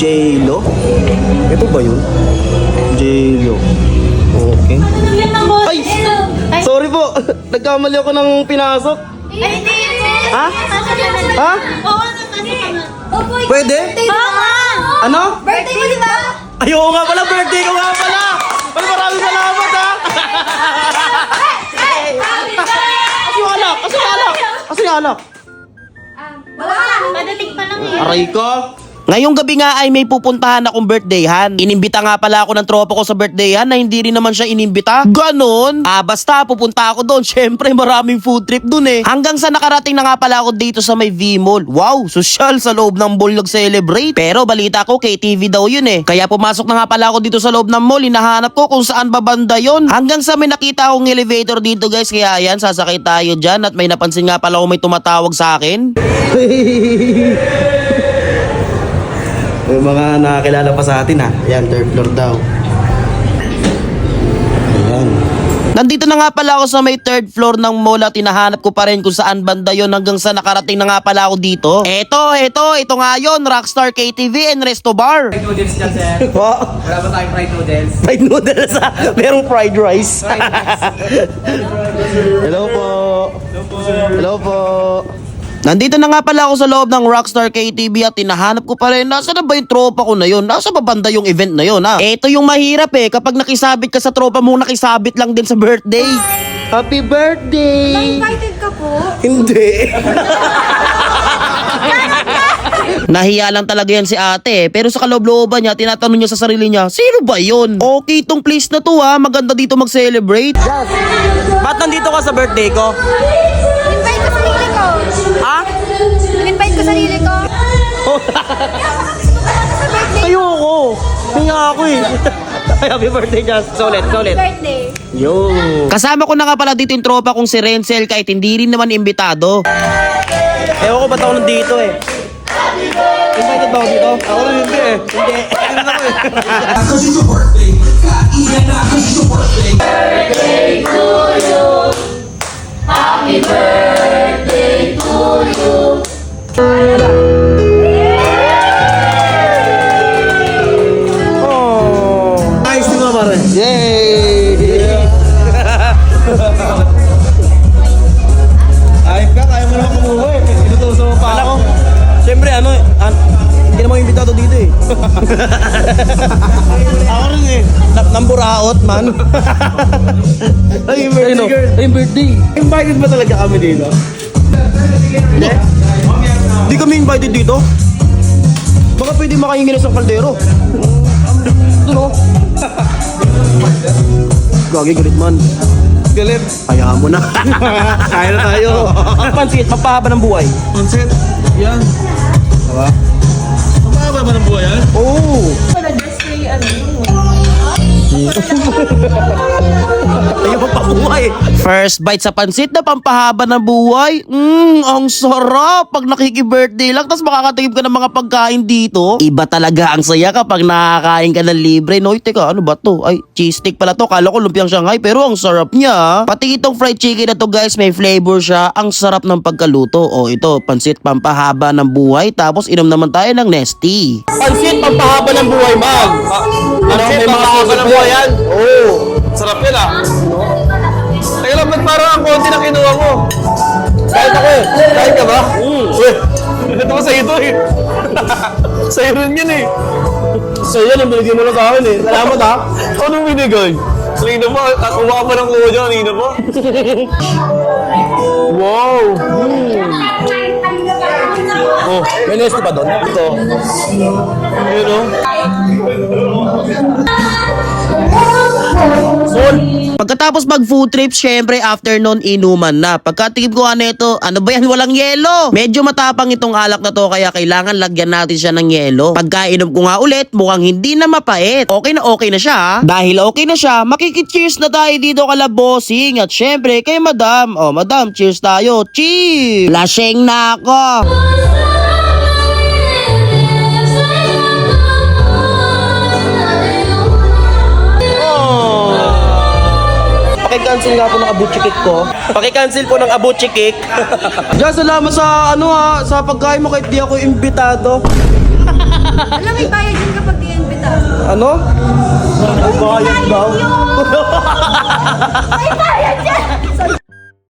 J-Lo? Ito ba yun? J-Lo. Okay. Ay! Sorry po! Nagkamali ako ng pinasok. Ay, hindi. Ha? Ha? Oo, ano Pwede? Ano? Birthday mo, di ba? Ayaw nga pala, birthday ko nga pala! Ay, maraming salamat ha! Kasi alak! Kasi alak! Kasi alak! Wala. Padating pa lang eh. Aray ko! Ngayong gabi nga ay may pupuntahan akong birthdayhan. Inimbita nga pala ako ng tropa ko sa birthdayhan na hindi rin naman siya inimbita. Ganon? Ah, basta pupunta ako doon. Syempre maraming food trip doon eh. Hanggang sa nakarating na nga pala ako dito sa may V-Mall. Wow, social sa loob ng mall nag-celebrate. Pero balita ko KTV daw yun eh. Kaya pumasok na nga pala ako dito sa loob ng mall. Hinahanap ko kung saan ba banda yun. Hanggang sa may nakita akong elevator dito guys. Kaya ayan, sasakay tayo dyan. At may napansin nga pala kung may tumatawag sa akin. Yung mga nakakilala pa sa atin ha. Yan, third floor daw. Ayan. Nandito na nga pala ako sa may third floor ng mall at hinahanap ko pa rin kung saan banda yon hanggang sa nakarating na nga pala ako dito. Eto, eto, ito nga yon Rockstar KTV and Resto Bar. Fried noodles dyan, sir. Po, Wala ba tayong fried noodles? fried noodles ha. Merong fried rice. Hello po. Hello po. Nandito na nga pala ako sa loob ng Rockstar KTV at tinahanap ko pa rin nasa na ba yung tropa ko na yun? Nasa ba banda yung event na yun ha? Ito yung mahirap eh kapag nakisabit ka sa tropa mo nakisabit lang din sa birthday. Happy birthday! Invited ka po. Hindi. Nahiya lang talaga yan si ate eh. Pero sa kaloob-looban niya, tinatanong niya sa sarili niya, sino ba yun? Okay tong place na to ha, maganda dito mag-celebrate. Ba't nandito ka sa birthday ko Happy birthday, Jazz. Sulit, sulit. Birthday. Yo. Kasama ko na nga pala dito yung tropa kong si Renzel kahit hindi rin naman imbitado. Ewan ko ba't ako nandito eh. Invited ba ako dito? Ako rin hindi eh. Hindi. Cause it's your birthday. Kainan na cause it's your birthday. Ayos ka, kaya mo naman kumuha eh. Inutuso mo pa ako. Siyempre ano, an- hindi naman imbitado dito eh. ako rin eh. Na- Namburaot man. Ay, yung birthday. Ay, yung birthday. Invited ba talaga kami dito? Hindi. Hindi kami invited dito. Baka pwede makaingin sa kaldero. Doon oh. Gagi, galit man. Galit. Hayaan mo na. Kaya na tayo. Pansit, magpahaba ng buhay. Concept. Yan. Diba? Buhay. First bite sa pansit na pampahaba ng buhay. Mmm, ang sarap. Pag nakiki-birthday lang, tapos makakatigib ka ng mga pagkain dito. Iba talaga ang saya kapag nakakain ka ng libre. No, teka, ano ba to? Ay, cheese stick pala to. Kala ko lumpiang Shanghai, pero ang sarap niya. Pati itong fried chicken na to guys, may flavor siya. Ang sarap ng pagkaluto. O ito, pansit pampahaba ng buhay. Tapos inom naman tayo ng Nesty. Pansit pampahaba ng buhay, man. Ano, may mga ng buhay yan? Oo. Sarap yan ah. Kinuha ko? Kahit ako eh. Kain ka ba? Uy, ito ko sa'yo to eh. sa'yo rin yan eh. So yan, ang binigyan mo na sa akin eh. Salamat ha. Anong binigay? Kanina mo, at kuha pa ng kuha dyan kanina mo. Wow. Oh, may nesto pa doon? Ito. Yun o. Sol. Pagkatapos mag food trip, syempre after nun inuman na. Pagkatigib ko ano ito, ano ba yan? Walang yelo. Medyo matapang itong alak na to kaya kailangan lagyan natin siya ng yelo. Pagkainom ko nga ulit, mukhang hindi na mapait. Okay na okay na siya. Dahil okay na siya, makikicheers na tayo dito kala bossing. At syempre kay madam. Oh madam, cheers tayo. Cheers! Laseng na ako. Paki-cancel nga po ng abuchi cake ko. Paki-cancel po ng abuchi cake. Diyan, salamat sa ano ha, sa pagkain mo kahit di ako imbitado. Alam, may bayad yun kapag di-invita. Ano? Bayad daw. May bayad yan!